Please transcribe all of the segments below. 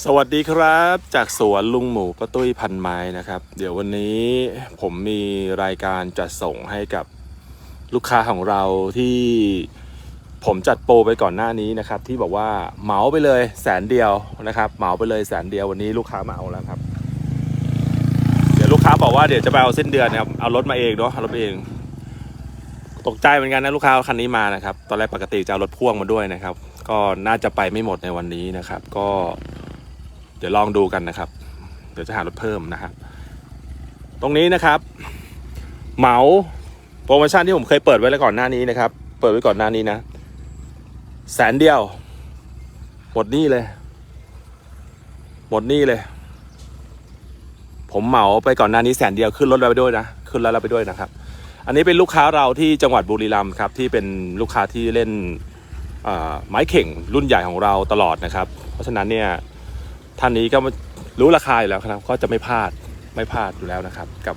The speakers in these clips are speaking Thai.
สวัสดีครับ จากสวนลุงหมูป้าตุ้ยพันไม้นะครับ เดี๋ยววันนี้ผมมีรายการจัดส่งให้กับลูกค้าของเราที่ผมจัดโปรไปก่อนหน้านี้นะครับ ที่บอกว่าเหมาไปเลยแสนเดียวนะครับ เหมาไปเลยแสนเดียววันนี้ลูกค้ามาเอาแล้วครับ เดี๋ยวลูกค้าบอกว่าเดี๋ยวจะไปเอาเส้นเดือนนะครับเอารถมาเองเนาะเอารถเอง ตกใจเหมือนกันนะลูกค้าคันนี้มานะครับ ตอนแรกปกติจะเอารถพ่วงมาด้วยนะครับ ก็น่าจะไปไม่หมดในวันนี้นะครับ ก็ ดี๋ยวลองดูกันนะครับ เดี๋ยวจะหารถเพิ่มนะครับ ตรงนี้นะครับ เหมาโปรโมชั่นที่ผมเคยเปิดไว้แล้วก่อนหน้านี้นะครับ เปิดไว้ก่อนหน้านี้นะ แสนเดียว หมดนี้เลย หมดนี้เลย ผมเหมาไปก่อนหน้านี้แสนเดียวขึ้นรถเราไปด้วยนะ ขึ้นรถเราไปด้วยนะครับ อันนี้เป็นลูกค้าเราที่จังหวัดบุรีรัมย์ครับ ที่เป็นลูกค้าที่เล่นไม้เข่งรุ่นใหญ่ของเราตลอดนะครับ เพราะฉะนั้นเนี่ย ท่านนี้ก็รู้ราคาอยู่แล้วครับ ก็จะไม่พลาดไม่พลาดอยู่แล้วนะครับ กับ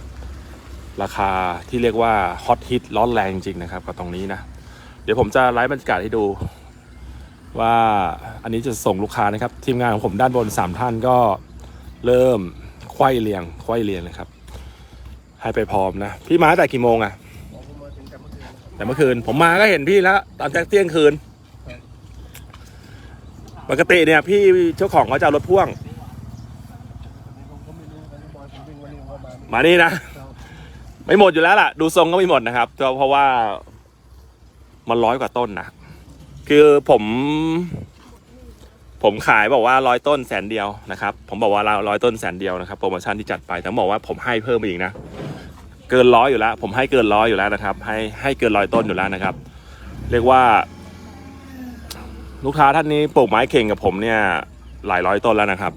ราคาที่เรียกว่าฮอตฮิตร้อนแรงจริงๆนะครับกับตรงนี้นะ เดี๋ยวผมจะไลฟ์บรรยากาศให้ดู ว่าอันนี้จะส่งลูกค้านะครับ ทีมงานของผมด้านบนสามท่านก็เริ่มไขว้เรียงไขว้เรียงเลยครับ ให้ไปพร้อมนะ พี่มาแต่กี่โมงอะแต่เมื่อคืนผมมาก็เห็นพี่แล้ว ตอนแจ็คเที่ยงคืน ปกติเนี่ยพี่เจ้าของเขาจะเอารถพ่วง มานี่นะ ไม่หมดอยู่แล้วล่ะ ดูทรงก็ไม่หมดนะครับเพราะว่ามันร้อยกว่าต้นนะคือผม ผมขายบอกว่าร้อยต้นแสนเดียวนะครับ ผมบอกว่าร้อยต้นแสนเดียวนะครับโปรโมชั่นที่จัดไปแต่บอกว่าผมให้เพิ่มไปอีกนะเกินร้อยอยู่แล้ว ผมให้เกินร้อยอยู่แล้วนะครับ ให้ให้เกินร้อยต้นอยู่แล้วนะครับ เรียกว่า ลูกค้าท่านนี้ปลูกไม้เข่งกับผมเนี่ยหลายร้อยต้นแล้วนะครับ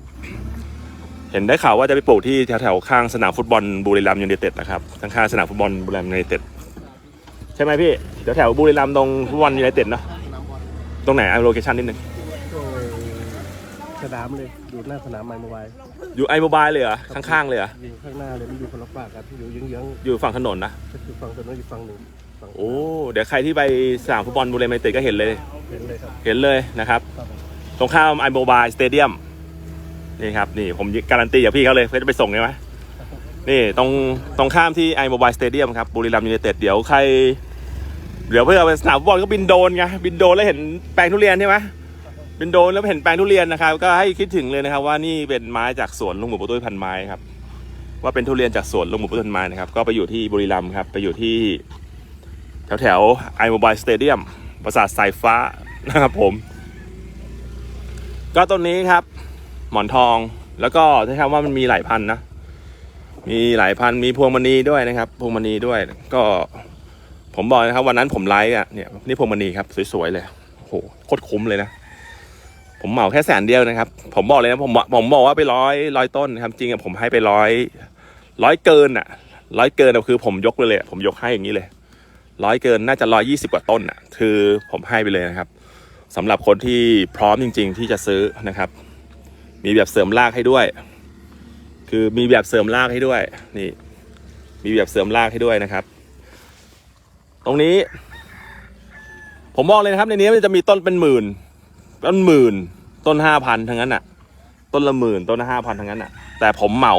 เห็นได้ข่าวว่าจะไปปลูกที่แถวๆข้างสนามฟุตบอลบุรีรัมย์ยูไนเต็ดนะครับข้างๆสนามฟุตบอลบุรีรัมย์ยูไนเต็ดใช่ไหมพี่แถวแถวๆบุรีรัมย์ตรงฟุตบอลยูไนเต็ดเนาะตรงไหนเอาโลเคชั่นนิดนึงสนามเลยอยู่หน้าสนามไมโมบายอยู่ไอโมบายเลยเหรอข้างๆเลยเหรออยู่ข้างหน้าเลยมันอยู่คนละฝากกันที่อยู่เยื้องอยู่ฝั่งถนนนะๆก็คือฝั่งถนนอยู่ฝั่งหนึ่ง ฝั่งโอ้เดี๋ยวใครที่ไปสนามฟุตบอลบุรีรัมย์ยูไนเต็ดก็เห็นเลย เห็นเลยครับ เห็นเลยนะครับตรงข้ามไอโมบายสเตเดียมนี่ครับนี่ผมการันตีกับพี่เขาเลยเพื่อจะไปส่งใช่ไหมนี่ตรงตรงข้ามที่ไอโมบายสเตเดียมครับบุรีรัมย์ยูไนเต็ดเดี๋ยวใคร เดี๋ยวเพื่อไปสนามฟุตบอลก็บินโดรนไงบินโดรนแล้วเห็นแปลงทุเรียนใช่ไหมบินโดรนแล้วเห็นแปลงทุเรียนนะครับ ก็ให้คิดถึงเลยนะครับ ว่านี่เป็นไม้จากสวนลุงหมูปุตุ้ยพันไม้ครับว่าเป็นทุเรียนจากสวนลุงหมูปุตุ้ยพันไม้นะครับก็ไปอยู่ที่บุรีรัมย์ครับไปอยู่ที่ แถวแถวไอโมบายสเตเดียมปราสาทสายฟ้านะครับผม ก็ต้นนี้ครับ หมอนทองแล้วก็ใช้คำว่ามันมีหลายพันนะ มีหลายพันมีพวงมณีด้วยนะครับ พวงมณีด้วย ก็ผมบอกนะครับ วันนั้นผมไลฟ์อะเนี่ยนี่พวงมณีครับสวยๆเลยโอ้โหโคตรคุ้มเลยนะผมเหมาแค่แสนเดียวนะครับ ผมบอกเลยนะผมผมบอกว่าไปร้อยร้อยต้นนะครับจริงอะผมให้ไปร้อยร้อยเกินอะร้อยเกินอะคือผมยกเลยเลยผมยกให้อย่างนี้เลย ร้อยเกินน่าจะร้อยยี่สิบกว่าต้นอะคือผมให้ไปเลยนะครับสำหรับคนที่พร้อมจริง ๆ ที่จะซื้อนะครับ มีแบบเสริมรากให้ด้วย คือมีแบบเสริมรากให้ด้วยนี่มีแบบเสริมรากให้ด้วยนะครับ ตรงนี้ ผมบอกเลยนะครับในนี้มันจะมีต้นเป็นหมื่น ต้นหมื่น ต้นห้าพันทั้งนั้นอะ ต้นละหมื่นต้นละห้าพันทั้งนั้นอะ แต่ผมเหมา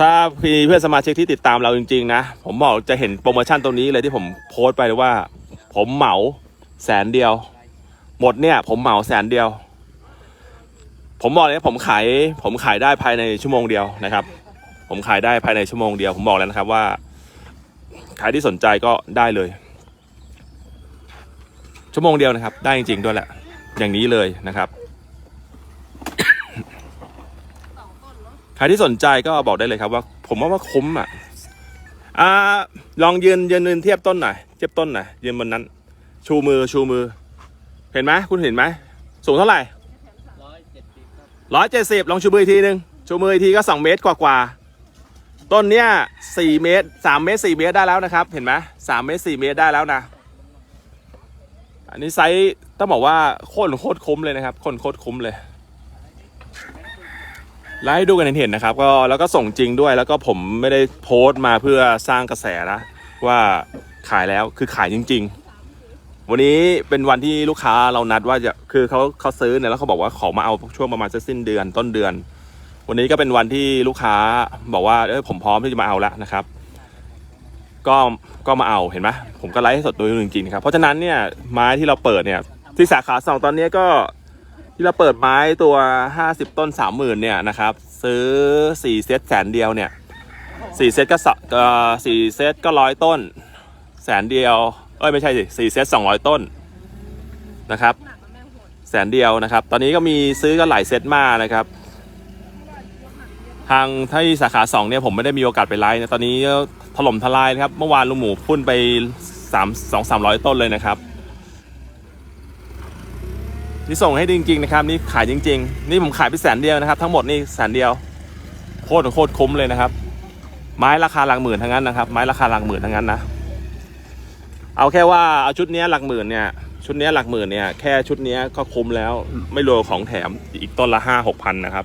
ถ้าพี่เพื่อนสมาชิกที่ติดตามเราจริง ๆ นะ ผมบอกจะเห็นโปรโมชั่นตรงนี้เลยที่ผมโพสต์ไปว่า ผมเหมาแสนเดียว หมดเนี่ย ผมเหมาแสนเดียว ผมบอกเลยผมขายผมขายได้ภายในชั่วโมงเดียวนะครับ ผมขายได้ภายในชั่วโมงเดียว ผมบอกแล้วนะครับว่าใครที่สนใจก็ได้เลย ชั่วโมงเดียวนะครับ ได้จริง ๆ ด้วยแหละ อย่างนี้เลยนะครับ ใครที่สนใจก็บอกได้เลยครับว่า ผมว่าว่าคุ้มอะอ่าลองยืนยืนยืนเทียบต้นหน่อยเทียบต้นหน่อยยืนบนนั้น ชูมือชูมือ เห็นไหมคุณเห็นไหมสูงเท่าไหร่ร้อยเจ็ดสิบลองชูมืออีกทีหนึ่งชูมืออีกทีก็สองเมตรกว่ากว่าๆต้นเนี้ยสี่เมตรสามเมตรสี่เมตรได้แล้วนะครับ เห็นไหมสามเมตรสี่เมตรได้แล้วนะ อันนี้ไซส์ต้องบอกว่าโคตรโคตรคุ้มเลยนะครับโคตรโคตรคุ้มเลย ไล่ดูกันเห็นๆนะครับก็แล้วก็ส่งจริงด้วย แล้วก็ผมไม่ได้โพสต์มาเพื่อสร้างกระแสนะว่าขายแล้วคือขายจริง ๆ วันนี้เป็นวันที่ลูกค้าเรานัดว่าจะคือเขาเขาซื้อเนี่ยแล้วเขาบอกว่าขอมาเอาช่วงประมาณสักสิ้นเดือนต้นเดือน วันนี้ก็เป็นวันที่ลูกค้าบอกว่าเออผมพร้อมที่จะมาเอาแล้วนะครับ ก็ก็มาเอาเห็นไหมผมก็ไลฟ์ให้สดโดยจริงๆครับเพราะฉะนั้นเนี่ยไม้ที่เราเปิดเนี่ยที่สาขาสองตอนนี้ก็ ที่เราเปิดไม้ตัว 50 ต้น 30,000เนี่ยนะครับ ซื้อ 4 เซตแสนเดียวเนี่ย4เซตก็สเอ่อ4เซตก็ร้อยต้น แสนเดียว เอ้ยไม่ใช่สิ4เซต200ต้นนะครับแสนเดียวนะครับ ตอนนี้ก็มีซื้อก็หลายเซตมากนะครับ ทางที่สาขาสองเนี่ยผมไม่ได้มีโอกาสไปไลฟ์นะตอนนี้ถล่มทลายนะครับ เมื่อวานลุงหมูพุ่นไปสามสองสามร้อยต้นเลยนะครับ นี่ส่งให้จริงๆนะครับนี่ขายจริง ๆ นี่ผมขายไปแสนเดียวนะครับ ทั้งหมดนี่แสนเดียวโคตรโคตรคุ้มเลยนะครับ ไม้ราคาหลักหมื่นทั้งนั้นนะครับ ไม้ราคาหลักหมื่นทั้งนั้นนะเอาแค่ว่าเอาชุดนี้หลักหมื่นเนี่ยชุดนี้หลักหมื่นเนี่ยแค่ชุดนี้ก็คุ้มแล้วไม่รวมของแถมอีกต้นละห้าหกพันนะครับ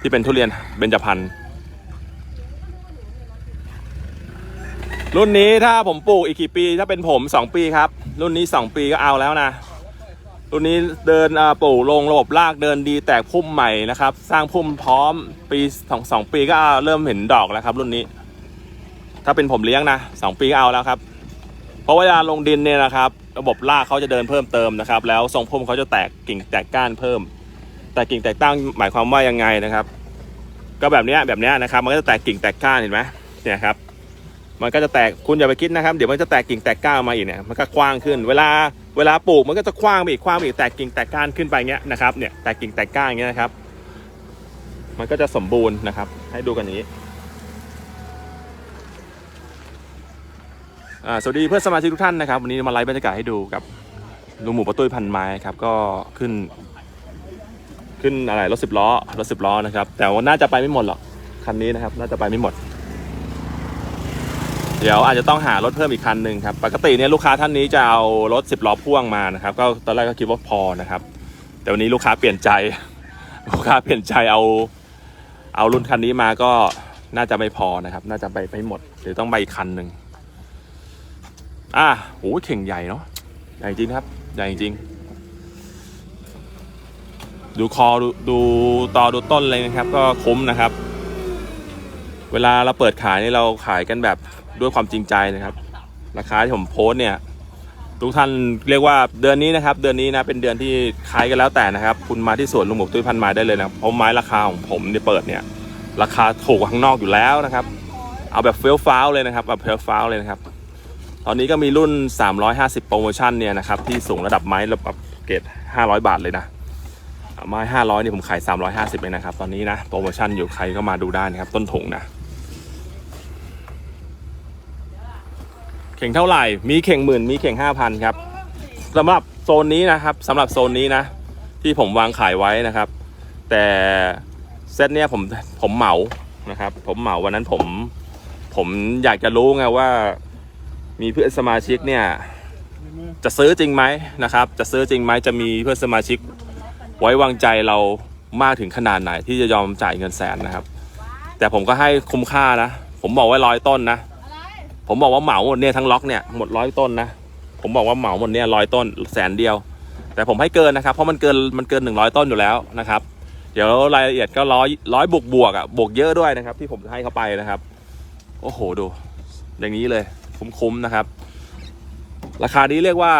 ที่เป็นทุเรียนเบญจพรรณรุ่นนี้ถ้าผมปลูกอีกกี่ปีถ้าเป็นผม2ปีครับ รุ่นนี้2ปีก็เอาแล้วนะ รุ่นนี้เดินปลูกลงระบบรากเดินดีแตกพุ่มใหม่นะครับ สร้างพุ่มพร้อมปีสองสองปีก็เริ่มเห็นดอกแล้วครับ รุ่นนี้ ถ้าเป็นผมเลี้ยงนะสองปีก็เอาแล้วครับ เพราะว่าเวลาลงดินเนี่ยนะครับ ระบบรากเขาจะเดินเพิ่มเติมนะครับ แล้วทรงพุ่มเขาจะแตกกิ่งแตกก้านเพิ่ม แต่กิ่งแตกตั้งหมายความว่ายังไงนะครับ ก็แบบนี้แบบนี้นะครับ มันก็จะแตกกิ่งแตกก้านเห็นไหมเนี่ยครับมันก็จะแตกคุณอย่าไปคิดนะครับ เดี๋ยวมันจะแตกกิ่งแตกก้านมาอีกเนี่ยมันก็กว้างขึ้น เวลา เวลาปลูกมันก็จะกว้างไปอีกกว้างไปอีกแตกกิ่งแตกก้านขึ้นไปเงี้ยนะครับเนี่ยแตกกิ่งแตกก้านเงี้ยนะครับ มันก็จะสมบูรณ์นะครับ ให้ดูกันอย่างนี้สวัสดีเพื่อนสมาชิกทุกท่านนะครับ วันนี้มาไลฟ์บรรยากาศให้ดูกับลุงหมูประตุ้ยพันไม้ครับ ก็ขึ้น ขึ้นอะไรรถสิบล้อรถสิบล้อนะครับ แต่ว่าน่าจะไปไม่หมดหรอกคันนี้นะครับ น่าจะไปไม่หมด เดี๋ยวอาจจะต้องหารถเพิ่มอีกคันหนึ่งครับ ปกติเนี่ยลูกค้าท่านนี้จะเอารถสิบล้อพ่วงมานะครับ ก็ตอนแรกก็คิดว่าพอนะครับ แต่วันนี้ลูกค้าเปลี่ยนใจ ลูกค้าเปลี่ยนใจเอา เอารุ่นคันนี้มาก็น่าจะไม่พอนะครับ น่าจะไปไม่หมดเดี๋ยวต้องไปอีกคันหนึ่งอะโหเข่งใหญ่เนาะ ใหญ่จริงครับ ใหญ่จริง ดูคอดูดูตอดูต้นเลยนะครับ ก็คุ้มนะครับ เวลาเราเปิดขายนี่เราขายกันแบบ ด้วยความจริงใจนะครับ ราคาที่ผมโพสเนี่ย ทุกท่านเรียกว่าเดือนนี้นะครับ เดือนนี้นะเป็นเดือนที่ขายกันแล้วแต่นะครับ คุณมาที่สวนลุงหมกตุ้ยพันไม้ได้เลยนะเพราะไม้ราคาของผมเนี่ยเปิดเนี่ย ราคาถูกกว่าข้างนอกอยู่แล้วนะครับ เอาแบบเฟี้ยวฟ้าวเลยนะครับแบบเฟี้ยวฟ้าวเลยนะครับ ตอนนี้ก็มีรุ่น 350 โปรโมชั่นเนี่ยนะครับที่สูงระดับไม้ระดับเกรด500 บาทเลยนะไม้ห้าร้อยนี่ผมขายสามร้อยห้าสิบเลยนะครับ ตอนนี้นะ โปรโมชั่นอยู่ใครก็มาดูได้นะครับ ต้นถุงนะ เข่งเท่าไหร่ มีเข่งหมื่นมีเข่งห้าพันครับสำหรับโซนนี้นะครับสำหรับโซนนี้นะ ที่ผมวางขายไว้นะครับ แต่เซตเนี้ยผมผมเหมานะครับ ผมเหมาวันนั้นผมผมอยากจะรู้ไงว่า มีเพื่อนสมาชิกเนี่ย จะซื้อจริงไหมนะครับ จะซื้อจริงไหมจะมีเพื่อนสมาชิก ไว้วางใจเรามากถึงขนาดไหน ที่จะยอมจ่ายเงินแสนนะครับ แต่ผมก็ให้คุ้มค่านะ ผมบอกไว้ร้อยต้นนะ ผมบอกว่าเหมาหมดเนี่ยทั้งล็อกเนี่ยหมดร้อยต้นนะผมบอกว่าเหมาหมดเนี่ยร้อยต้นแสนเดียว แต่ผมให้เกินนะครับ เพราะมันเกินมันเกินหนึ่งร้อยต้นอยู่แล้วนะครับ เดี๋ยวรายละเอียดก็ร้อยร้อยบวกบวกอะบวกเยอะด้วยนะครับ ที่ผมให้เขาไปนะครับ โอ้โหดู อย่างนี้เลยคุ้มๆนะครับ ราคานี้เรียกว่า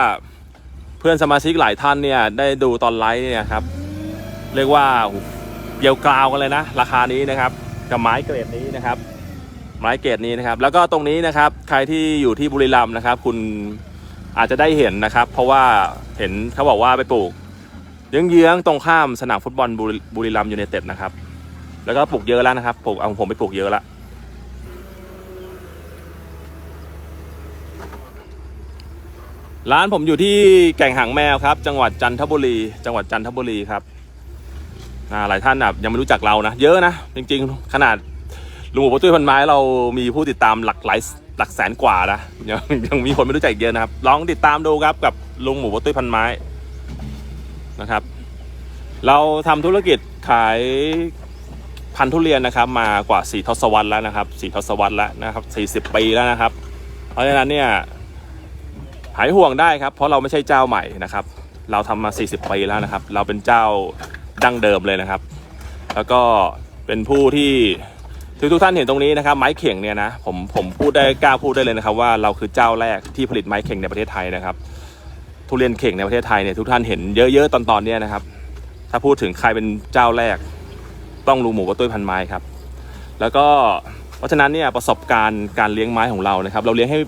เพื่อนสมาชิกหลายท่านเนี่ยได้ดูตอนไลฟ์เนี่ยครับ เรียกว่าเกี่ยวกราวกันเลยนะ ราคานี้นะครับกับไม้เกรดนี้นะครับ ไม้เกรดนี้นะครับ แล้วก็ตรงนี้นะครับใครที่อยู่ที่บุรีรัมย์นะครับ คุณอาจจะได้เห็นนะครับ เพราะว่าเห็นเขาบอกว่าไปปลูกเยื้องๆตรงข้ามสนามฟุตบอลบุรีรัมย์ยูไนเต็ดนะครับ แล้วก็ปลูกเยอะแล้วนะครับปลูกเอาผมไปปลูกเยอะล้วร้านผมอยู่ที่แก่งหางแมวครับ จังหวัดจันทบุรี จังหวัดจันทบุรีครับหลายท่านอะยังไม่รู้จักเรานะ เยอะนะ จริง ๆ ขนาด ลุงหมูปะตุ้ยพันไม้เรามีผู้ติดตามหลักหลายหลักแสนกว่านะยังยังมีคนไม่รู้จักเยอะนะครับ ลองติดตามดูครับกับลุงหมูปะตุ้ยพันไม้นะครับ เราทำธุรกิจขายพันธุ์ทุเรียนนะครับ มากว่าสี่ทศวรรษแล้วนะครับสี่ทศวรรษแล้วนะครับสี่สิบปีแล้วนะครับ เพราะฉะนั้นเนี่ยหายห่วงได้ครับ เพราะเราไม่ใช่เจ้าใหม่นะครับ เราทำมา 40 ปีแล้วนะครับ เราเป็นเจ้าดั้งเดิมเลยนะครับ แล้วก็เป็นผู้ที่ ทุกทุกๆท่านเห็นตรงนี้นะครับไม้เข่งเนี่ยนะผมผมพูดได้กล้าพูดได้เลยนะครับ ว่าเราคือเจ้าแรกที่ผลิตไม้เข่งในประเทศไทยนะครับ ทุเรียนเข่งในประเทศไทยเนี่ยทุกท่านเห็นเยอะๆตอนตอนเนี้ยนะครับ ถ้าพูดถึงใครเป็นเจ้าแรก ต้องลุงหมูกระตุ้ยพันไม้ครับ แล้วก็เพราะฉะนั้นเนี่ยประสบการณ์การเลี้ยงไม้ของเรานะครับ เราเลี้ยงให้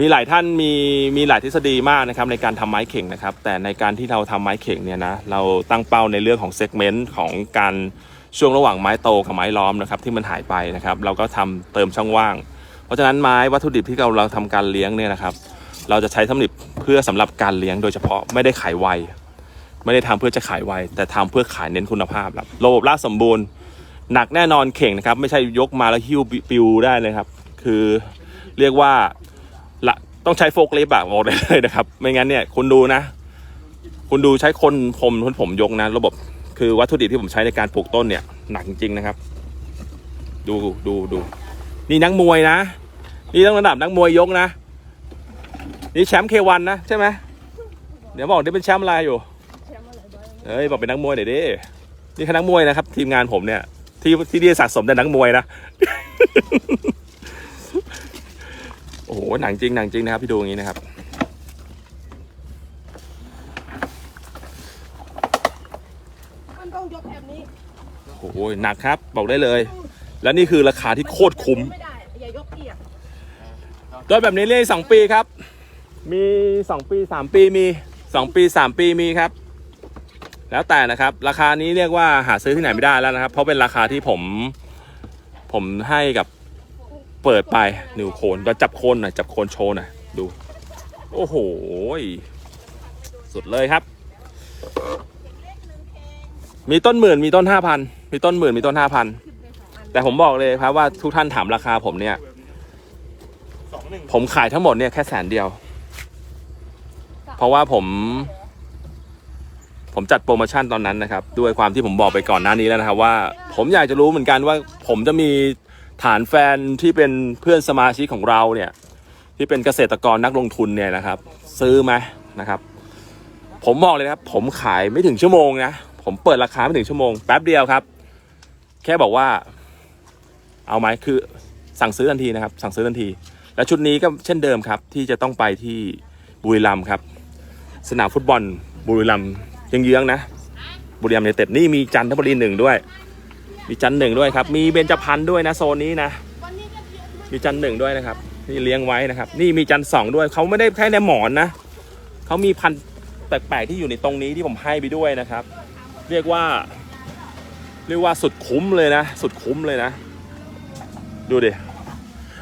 มีหลายท่านมีมีหลายทฤษฎีมากนะครับในการทำไม้เข่งนะครับ แต่ในการที่เราทำไม้เข่งเนี่ยนะเราตั้งเป้าในเรื่องของเซกเมนต์ของการ ช่วงระหว่างไม้โตกับไม้ล้อมนะครับที่มันหายไปนะครับ เราก็ทำเติมช่องว่าง เพราะฉะนั้นไม้วัตถุดิบที่เราเราทำการเลี้ยงเนี่ยนะครับ เราจะใช้สำหรับเพื่อสำหรับการเลี้ยงโดยเฉพาะไม่ได้ขายไวไม่ได้ทำเพื่อจะขายไวแต่ทำเพื่อขายเน้นคุณภาพครับระบบรากสมบูรณ์หนักแน่นอนเข่งนะครับ ไม่ใช่ยกมาแล้วหิ้วปิวได้เลยครับ คือเรียกว่าละต้องใช้โฟกลิฟต์อะบอกได้เลยนะครับ ไม่งั้นเนี่ยคุณดูนะ คุณดูใช้คนผมคนผมยกนะ ระบบ คือวัตถุดิบที่ผมใช้ในการปลูกต้นเนี่ยหนักจริงๆนะครับ ดูดูดูนี่นักมวยนะ นี่ต้องระดับนักมวยยกนะ นี่แชมป์เควันนะใช่ไหมเดี๋ยวบอกได้เป็นแชมป์อะไรอยู่เฮ้ยบอกเป็นนักมวยหน่อยดินี่คือนักมวยนะครับ ทีมงานผมเนี่ย ที่ที่นี่สะสมแต่นักมวยนะโอ้โหหนังจริงหนังจริงนะครับพี่ดูอย่างนี้นะครับ โอ้โหหนักครับ บอกได้เลย แล้วนี่คือราคาที่โคตรคุ้มไม่ได้อย่ายกเอียงโดยแบบนี้เรียกสองปีครับ มีสองปีสามปีมีสองปีสามปีมีครับ แล้วแต่นะครับ ราคานี้เรียกว่าหาซื้อที่ไหนไม่ได้แล้วนะครับ เพราะเป็นราคาที่ผมผมให้กับเปิดไปนิวโคนเราจับโคนหน่อยจับโคนโชว์หน่อยดู โอ้โหสุดเลยครับ มีต้นหมื่นมีต้นห้าพันมีต้นหมื่นมีต้นห้าพันแต่ผมบอกเลยครับว่าทุกท่านถามราคาผมเนี่ย ผมขายทั้งหมดเนี่ยแค่แสนเดียว เพราะว่าผม ผมจัดโปรโมชั่นตอนนั้นนะครับ ด้วยความที่ผมบอกไปก่อนหน้านี้แล้วนะครับว่า ผมอยากจะรู้เหมือนกันว่า ผมจะมีฐานแฟนที่เป็นเพื่อนสมาชิกของเราเนี่ย ที่เป็นเกษตรกรนักลงทุนเนี่ยนะครับ ซื้อไหมนะครับ ผมบอกเลยนะครับ ผมขายไม่ถึงชั่วโมงนะ ผมเปิดราคาไม่ถึงชั่วโมงแป๊บเดียวครับ แค่บอกว่า เอาไหมคือสั่งซื้อทันทีนะครับ สั่งซื้อทันที และชุดนี้ก็เช่นเดิมครับ ที่จะต้องไปที่บุรีรัมย์ครับ สนามฟุตบอลบุรีรัมย์เยื้องๆนะ บุรีรัมย์ยูไนเต็ดนี่มีจันทบุรีหนึ่งด้วย มีจันหนึ่งด้วยครับ มีเบญจพรรณด้วยนะโซนนี้นะ มีจันหนึ่งด้วยนะครับนี่เลี้ยงไว้นะครับ นี่มีจันสองด้วยเขาไม่ได้แค่ในหมอนนะเขามีพันแปลกๆที่อยู่ในตรงนี้ที่ผมให้ไปด้วยนะครับ เรียกว่า เรียกว่าสุดคุ้มเลยนะ สุดคุ้มเลยนะ ดูดิ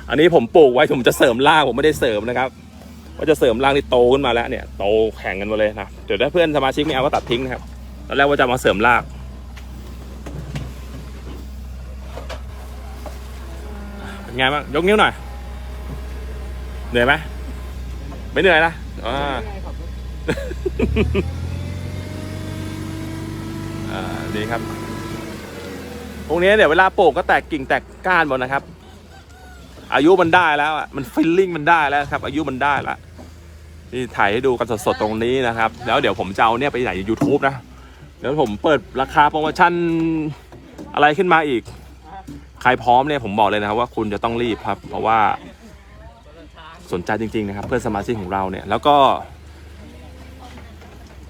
อันนี้ผมปลูกไว้ผมจะเสริมรากผมไม่ได้เสริมนะครับว่าจะเสริมรากที่โตขึ้นมาแล้วเนี่ยโตแข่งกันมาเลยนะเดี๋ยวถ้าเพื่อนสมาชิกไม่เอาก็ตัดทิ้งนะครับตอนแรกว่าจะมาเสริมรากเป็นไงบ้างยกนิ้วหน่อยเหนื่อยไหมไม่เหนื่อยนะอ่า อ่าดีครับพวกนี้เดี๋ยวเวลาปลูกก็แตกกิ่งแตกก้านหมดนะครับ อายุมันได้แล้วอะมันฟิลลิ่งมันได้แล้วครับ อายุมันได้ล้วนี่ถ่ายให้ดูกันสดๆตรงนี้นะครับ แล้วเดี๋ยวผมจะเอาเนี่ยไปไหนยูทูบนะ เดี๋ยวผมเปิดราคาโปรโมชั่นอะไรขึ้นมาอีก ใครพร้อมเนี่ยผมบอกเลยนะครับว่าคุณจะต้องรีบครับ เพราะว่าสนใจจริงๆนะครับ เพื่อนสมาชิกของเราเนี่ยแล้วก็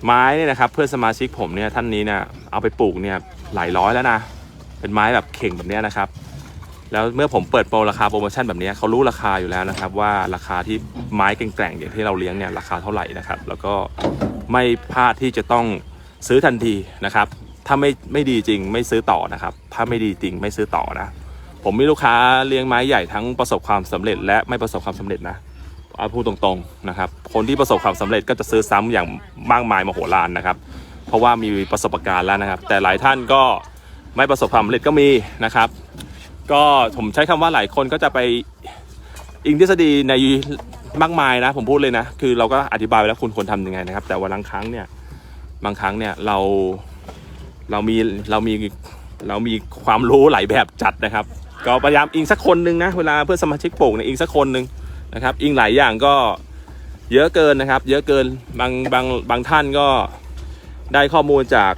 ไม้เนี่ยนะครับเพื่อนสมาชิกผมเนี่ยท่านนี้เนี่ยเอาไปปลูกเนี่ยหลายร้อยแล้วนะ เป็นไม้แบบเข่งแบบนี้นะครับ แล้วเมื่อผมเปิดโปรราคาโปรโมชั่นแบบนี้เขารู้ราคาอยู่แล้วนะครับ ว่าราคาที่ไม้แกร่งๆอย่างที่เราเลี้ยงเนี่ยราคาเท่าไหร่นะครับ แล้วก็ไม่พลาดที่จะต้องซื้อทันทีนะครับ ถ้าไม่ไม่ดีจริงไม่ซื้อต่อนะครับ ถ้าไม่ดีจริงไม่ซื้อต่อนะ ผมมีลูกค้าเลี้ยงไม้ใหญ่ทั้งประสบความสำเร็จ และไม่ประสบความสำเร็จนะ เอาพูดตรงๆนะครับ คนที่ประสบความสำเร็จก็จะซื้อซ้ำอย่างมากมายมโหฬารนะครับ เพราะว่ามีประสบการณ์แล้วนะครับ แต่หลายท่านก็ไม่ประสบความสำเร็จก็มีนะครับ ก็ผมใช้คำว่าหลายคนก็จะไปอิงทฤษฎีในมากมายนะ ผมพูดเลยนะ คือเราก็อธิบายไปแล้วคุณควรทำยังไงนะครับ แต่ว่าบางครั้งเนี่ยบางครั้งเนี่ยเราเรามีเรามีเรามีความรู้หลายแบบจัดนะครับ ก็พยายามอิงสักคนหนึ่งนะเวลาเพื่อนสมาชิกปลูกเนี่ยอิงสักคนหนึ่ง นะครับ อิงหลายอย่างก็เยอะเกินนะครับ เยอะเกินบางบางบางท่านก็ได้ข้อมูลจาก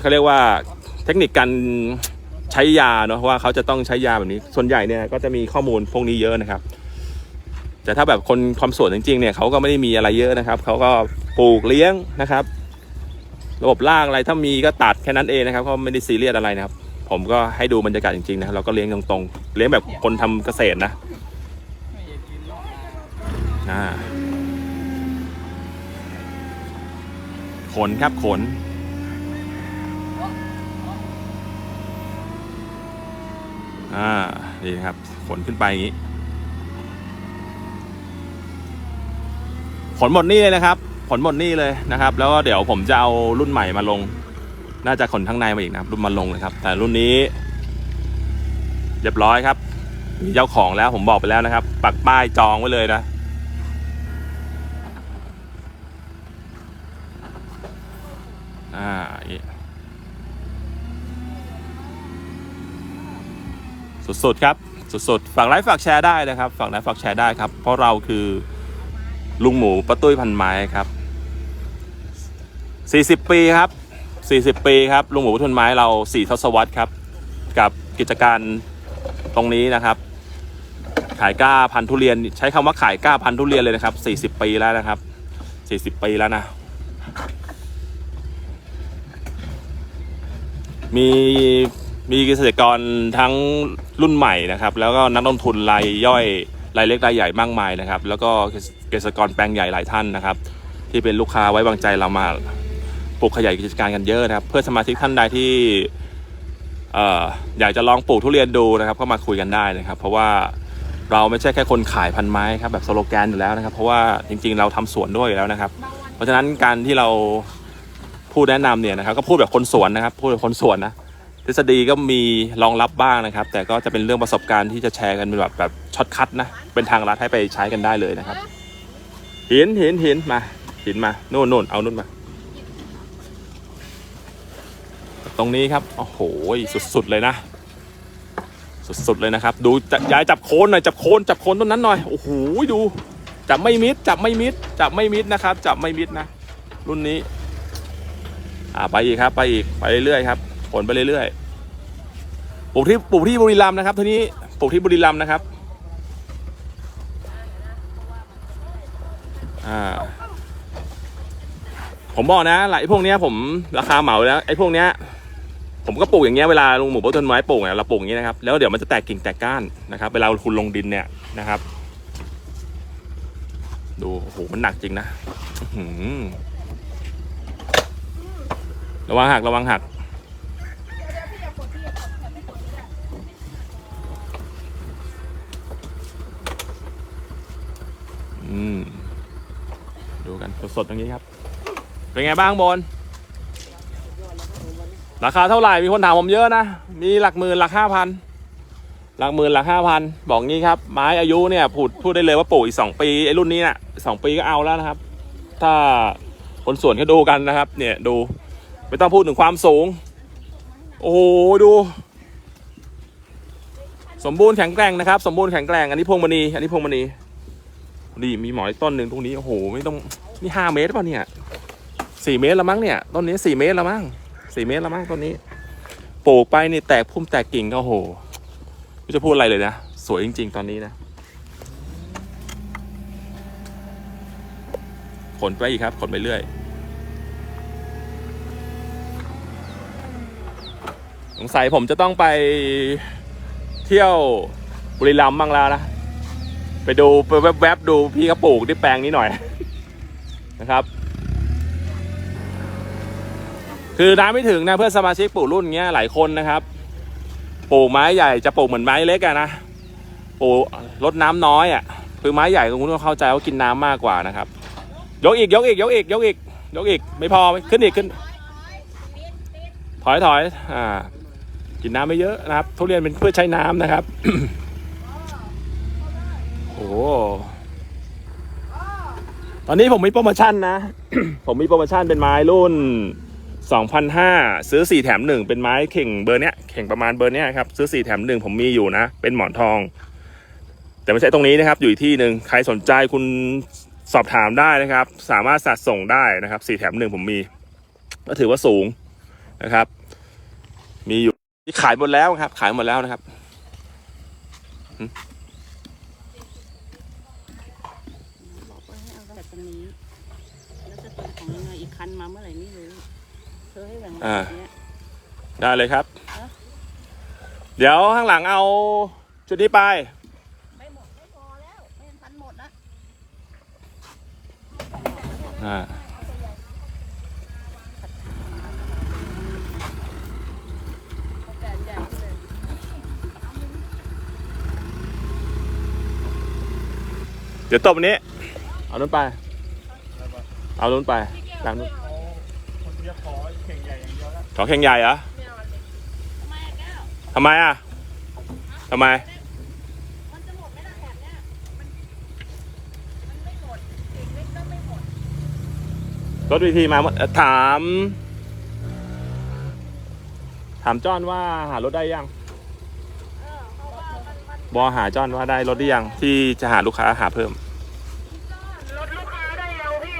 เขาเรียกว่าเทคนิคการใช้ยาเนาะว่าเขาจะต้องใช้ยาแบบนี้ ส่วนใหญ่เนี่ยก็จะมีข้อมูลพวกนี้เยอะนะครับ แต่ถ้าแบบคนความสวนจริงๆเนี่ยเขาก็ไม่ได้มีอะไรเยอะนะครับเขาก็ปลูกเลี้ยงนะครับ ระบบรากอะไรถ้ามีก็ตัดแค่นั้นเองนะครับเขาไม่ได้ซีเรียสอะไรนะครับ ผมก็ให้ดูบรรยากาศจริงๆนะเราก็เลี้ยงตรงๆเลี้ยงแบบคนทำเกษตรนะ อ่าขนครับขน อ่า นี่ครับ ขนขึ้นไปอย่างนี้ ขนหมดนี่เลยนะครับ ขนหมดนี่เลยนะครับ แล้วก็เดี๋ยวผมจะเอารุ่นใหม่มาลง น่าจะขนข้างในมาอีกนะครับ รุ่นมาลงนะครับ แต่รุ่นนี้ เรียบร้อยครับ มีเจ้าของแล้วผมบอกไปแล้วนะครับ ปักป้ายจองไว้เลยนะ อ่าอย่างนี้ สุดๆครับสุดๆฝากไลค์ฝากแชร์ได้นะครับฝากไลค์ฝากแชร์ได้ครับ เพราะเราคือลุงหมูป้าตุ้ยพันไม้ครับ 40 ปีครับ 40 ปีครับลุงหมูป้าตุ้ยพันไม้เรา4ทศวรรษครับ กับกิจการตรงนี้นะครับ ขายก้าพันธุ์ทุเรียน ใช้คำว่าขายก้าพันธุ์ทุเรียนเลยนะครับ 40 ปีแล้วนะครับ 40 ปีแล้วนะมี มีเกษตรกรทั้งรุ่นใหม่นะครับ แล้วก็นักลงทุนรายย่อยรายเล็กรายใหญ่มากมายนะครับ แล้วก็เกษตรกรแปลงใหญ่หลายท่านนะครับ ที่เป็นลูกค้าไว้วางใจเรามาปลูกขยายกิจการกันเยอะนะครับ เพื่อสมาชิกท่านใดที่เอ่ออยากจะลองปลูกทุเรียนดูนะครับ ก็มาคุยกันได้นะครับ เพราะว่าเราไม่ใช่แค่คนขายพันไม้ครับแบบสโลแกนอยู่แล้วนะครับ เพราะว่าจริงๆ เราทำสวนด้วยอยู่แล้วนะครับ เพราะฉะนั้นการที่เราพูดแนะนำเนี่ยนะครับ ก็พูดแบบคนสวนนะครับ พูดแบบคนสวนนะ ทฤษฎีก็มีรองรับบ้างนะครับ แต่ก็จะเป็นเรื่องประสบการณ์ที่จะแชร์กันเป็นแบบแบบช็อตคัทนะ เป็นทางลัดให้ไปใช้กันได้เลยนะครับ เหินเหินเหินมาเหินมาโน่นโน่นเอานู่นมา ตรงนี้ครับโอ้โหสุดๆเลยนะ สุดๆเลยนะครับ ดูจะยายจับโคนหน่อยจับโคนจับโคนต้นนั้นหน่อยโอ้โหดูจับไม่มิดจับไม่มิดจับไม่มิดนะครับจับไม่มิดนะ รุ่นนี้ อ่าไปอีกครับ ไปอีกไปเรื่อยๆครับ ผลไปเรื่อยๆปลูกที่ปลูกที่บุรีรัมย์นะครับทีนี้ปลูกที่บุรีรัมย์นะครับอ่าผมบอกนะหลายพวกเนี้ยผมราคาเหมาแล้วไอ้พวกเนี้ยผมก็ปลูกอย่างเงี้ยเวลาลงหมู่ต้นไม้ปลูกเนี่ยเราปลูกอย่างนี้นะครับแล้วเดี๋ยวมันจะแตกกิ่งแตกก้านนะครับเวลาคุณลงดินเนี่ยนะครับ ดูโอ้โหมันหนักจริงนะระวังหักระวังหัก อืมดูกันสดๆอย่างนี้ครับ เป็นไงบ้างบน ราคาเท่าไหร่ มีคนถามผมเยอะนะ มีหลักหมื่นหลักห้าพัน หลักหมื่นหลักห้าพัน บอกงี้ครับ ไม้อายุเนี่ยพูดพูดได้เลยว่าปลูกอีกสองปีไอ้รุ่นนี้น่ะสองปีก็เอาแล้วนะครับ ถ้าคนสวนก็ดูกันนะครับ เนี่ยดู ไม่ต้องพูดถึงความสูง โอ้โหดู สมบูรณ์แข็งแกร่งนะครับ สมบูรณ์แข็งแกร่ง อันนี้พวงมณี อันนี้พวงมณี นี่มีหมอนต้นหนึ่งตรงนี้โอ้โหไม่ต้องนี่ห้าเมตรป่ะเนี่ยสี่เมตรละมั้งเนี่ยต้นนี้สี่เมตรละมั้งสี่เมตรละมั้งต้นนี้ปลูกไปนี่แตกพุ่มแตกกิ่งก็โอ้โหไม่จะพูดอะไรเลยนะ สวยจริง ๆ ตอนนี้นะขนไปอีกครับขนไปเรื่อยสงสัยผมจะต้องไปเที่ยวบุรีรัมย์บ้างแล้วนะ ไปดูไปแวบๆดูพี่เขาปลูกที่แปลงนี้หน่อย นะครับ คือน้ำไม่ถึงนะเพื่อนสมาชิกปลูกรุ่นเงี้ยหลายคนนะครับปลูกไม้ใหญ่จะปลูกเหมือนไม้เล็กอะนะปลูกลดน้ำน้อยอะคือไม้ใหญ่คุณต้องเข้าใจว่ากินน้ำมากกว่านะครับ ยกอีกยกอีกยกอีกยกอีกยกอีกไม่พอขึ้นอีกขึ้น ถอยถอยอ่ากินน้ำไม่เยอะนะครับทุเรียนเป็นเพืชใช้น้ำนะครับ อ้โหตอนนี้ผมมีโปรโมชั่นนะ ผมมีโปรโมชั่นเป็นไม้รุ่น2,500ซื้อ 4 แถม 1 เป็นไม้เข่งเบอร์เนี้ยเข่งประมาณเบอร์เนี้ยครับ ซื้อ 4 แถม 1 ผมมีอยู่นะ เป็นหมอนทอง แต่ไม่ใช่ตรงนี้นะครับ อยู่ที่หนึ่งใครสนใจคุณสอบถามได้นะครับ สามารถสัดส่งได้นะครับสี่แถมหนึ่งผมมี ก็ถือว่าสูงนะครับ มีอยู่ที่ขายหมดแล้วครับ ขายหมดแล้วนะครับ บอกว่าให้เอาตั้งแต่ตรงนี้ แล้วจะตรงของยังไงอีกคันมาเมื่อไหร่ไม่รู้เธ อ่า ได้เลยครับ เดี๋ยวข้างหลังเอาชุดนี้ไป ไม่หมดไม่พอแล้ว ไม่ทันหมดนะอ่าเดี๋ยวตบอันนี้ เอานู้นไป เอานู้นไปตามนู้นจะขอเข่งให ญ่อย่างเดียวแล้วขอแข่งใหญ่เหรอทำไมอะแก้วทำไมอะทำไม มันจะหมดไหมล่ะแถบเนี้ยมันมันไม่หมดอีกเล็กก็ไม่หมดรถวีทีมาเอ่อถาม ถามจอนว่าหารถได้ยังเออเพราะว่ามันมันบอหาจอนว่าได้รถได้ยังที่จะหาลูกค้าหาเพิ่ม รถลูกค้าได้แล้วพี่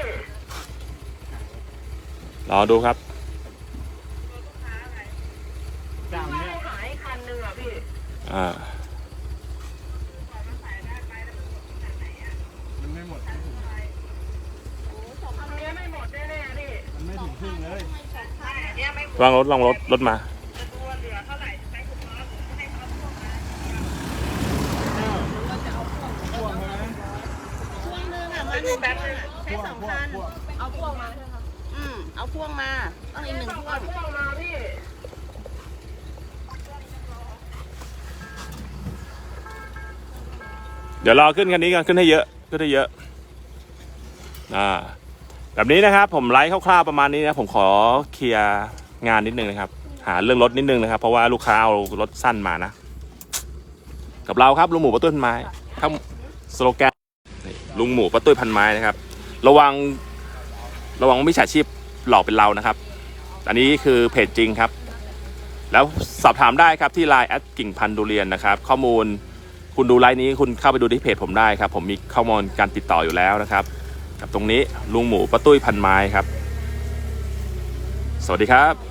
รอดูครับ เจ้าเนี้ย หายคันหนึ่งอะพี่ อ่ามันไม่หมดคันนี้ไม่หมดแน่ๆพี่มันไม่ถึงครึ่งเลยเนี่ยไม่วางรถลองรถรถมาตัวเหลือเท่าไหร่ใช้คุณพ่อให้เขาพวกมาพ่วงใช่ไหมช่วงนึงอะมาหนึ่งช่วงอะใช้สองคันพ่วงเอาพวกมาใช่ไหมคะอืมเอาพ่วงมาต้องอีกหนึ่งพ่วงเอาพวกมาพี่ เดี๋ยวรอขึ้นคันนี้กันขึ้นให้เยอะขึ้นให้เยอะอ่าแบบนี้นะครับ ผมไลฟ์คร่าวๆประมาณนี้นะผมขอเคลียร์งานนิดนึงนะครับ หาเรื่องรถนิดนึงนะครับ เพราะว่าลูกค้าเอารถสั้นมานะ กับเราครับลุงหมูประตุ้ยพันไม้ครับสโลแกนลุงหมูประตุ้ยพันไม้นะครับ ระวังระวังมิจฉาชีพหลอกเป็นเรานะครับ อันนี้คือเพจจริงครับ แล้วสอบถามได้ครับที่ไลน์แอดกิ่งพันดุเรียนนะครับ ข้อมูล คุณดูไลน์นี้คุณเข้าไปดูที่เพจผมได้ครับ ผมมีข้อมูลการติดต่ออยู่แล้วนะครับ กับตรงนี้ลุงหมูป้าตุ้ยพันไม้ครับ สวัสดีครับ